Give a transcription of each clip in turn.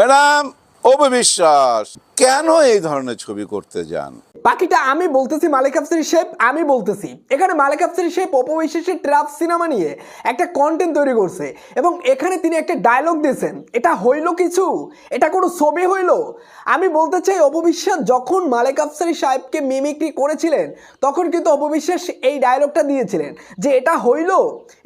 Madam অপবিশ্বাস। কেন এই ধরনের ছবি করতে যান? বাকিটা আমি বলতেছি মালিক আফসারি সাহেব, আমি বলতেছি। এখানে মালিক আফসারি সাহেব অপবিশ্বাসের ট্রাপ সিনেমা নিয়ে একটা কন্টেন্ট তৈরি করছে এবং এখানে তিনি একটা ডায়লগ দিয়েছেন। এটা হইল কিছু? এটা কোনো ছবি হইল? আমি বলতে চাই, অপবিশ্বাস যখন মালিক আফসারি সাহেবকে মিমিক্রি করেছিলেন, তখন কিন্তু অপবিশ্বাস এই ডায়লগটা দিয়েছিলেন যে এটা হইল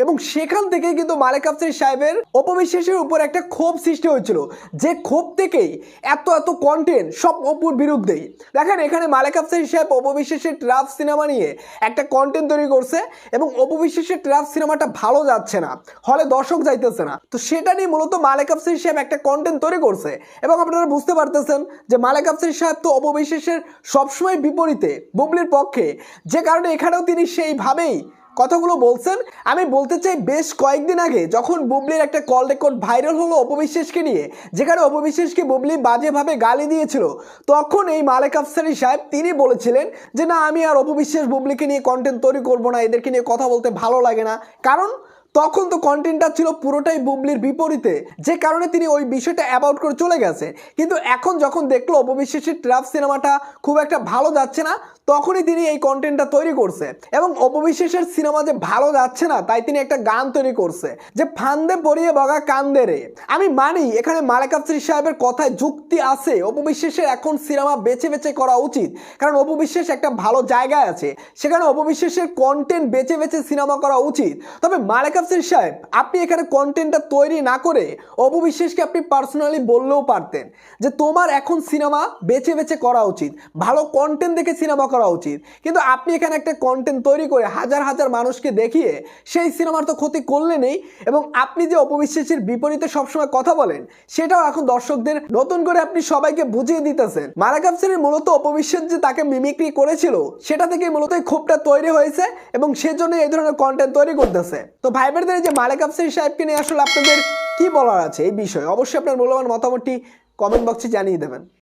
এবং সেখান থেকে কিন্তু মালিক আফসারি সাহেবের অপবিশ্বাসের উপর একটা ক্ষোভ সৃষ্টি হয়েছিল। যে ক্ষোভ থেকেই এত এত কন্টেন্ট সব অপুর বিরুদ্ধেই। দেখেন, এখানে মালিক আফসারি সাহেব অপবিশ্বাসের ট্রাফ সিনেমা নিয়ে একটা কন্টেন্ট তৈরি করছে এবং অপবিশ্বাসের ট্রাফ সিনেমাটা ভালো যাচ্ছে না, হলে দর্শক যাইতেছে না। তো সেটা নিয়ে মূলত মালিক আফসারি সাহেব একটা কন্টেন্ট তৈরি করছে এবং আপনারা বুঝতে পারতেছেন যে মালিক আফসারি সাহেব তো অপবিশ্বাসের সবসময় বিপরীতে, বুবলির পক্ষে। যে কারণে এখানেও তিনি সেইভাবেই কথাগুলো বলছেন। আমি বলতে চাই, বেশ কয়েকদিন আগে যখন বুবলির একটা কল রেকর্ড ভাইরাল হলো অপবিশ্বাসকে নিয়ে, যেখানে অপবিশ্বাসকে বুবলি বাজেভাবে গালি দিয়েছিল, তখন এই মালেক আফসারি সাহেব তিনি বলেছিলেন যে, না, আমি আর অপবিশ্বাস বুবলিকে নিয়ে কন্টেন্ট তৈরি করব না, এদেরকে নিয়ে কথা বলতে ভালো লাগে না। কারণ তখন তো কন্টেন্টটা ছিল পুরোটাই বুবলির বিপরীতে, যে কারণে তিনি ওই বিষয়টা অ্যাবাউট করে চলে গেছে। কিন্তু এখন যখন দেখল অপবিশ্বাসের ট্রাফ সিনেমাটা খুব একটা ভালো যাচ্ছে না, তখনই তিনি এই কন্টেন্টটা তৈরি করছে। এবং অপবিশ্বাসের সিনেমা যে ভালো যাচ্ছে না, তাই তিনি একটা গান তৈরি করছে, যে ফান্দে পড়িয়ে বগা কান্দে রে। আমি মানি, এখানে মালেক আফসরি সাহেবের কথায় যুক্তি আছে, অপবিশ্বাসের এখন সিনেমা বেছে বেছে করা উচিত। কারণ অপবিশ্বাস একটা ভালো জায়গায় আছে, সেখানে অপবিশ্বাসের কন্টেন্ট বেছে বেছে সিনেমা করা উচিত। তবে মালেক আফসরি সাহেব, আপনি এখানে কন্টেন্টটা তৈরি না করে অপবিশ্বাসকে আপনি পার্সোনালি বললেও পারতেন যে তোমার এখন সিনেমা বেছে বেছে করা উচিত, ভালো কন্টেন্ট দেখে সিনেমা করা উচিত। কিন্তু আপনি এখানে একটা কন্টেন্ট তৈরি করে হাজার হাজার মানুষকে দেখিয়ে সেই সিনেমার তো ক্ষতি করলে নেই এবং আপনি যে অপবিশ্বাসের বিপরীতে সবসময় কথা বলেন, সেটাও এখন দর্শকদের নতুন করে আপনি সবাইকে বুঝিয়ে দিতেছেন। মারাক আফসারের মূলত অপবিশ্বাস যে তাকে মিমিক্রি করেছিল, সেটা থেকে মূলত ক্ষোভটা তৈরি হয়েছে এবং সেজন্য এই ধরনের কন্টেন্ট তৈরি করতেছে। তো ভাই এই যে মালিক আফসারি সাহেবকে নিয়ে আসলে আপনাদের কি বলার আছে এই বিষয়ে? অবশ্যই আপনার মূল্যবান মতামতটি কমেন্ট বক্সে জানিয়ে দেবেন।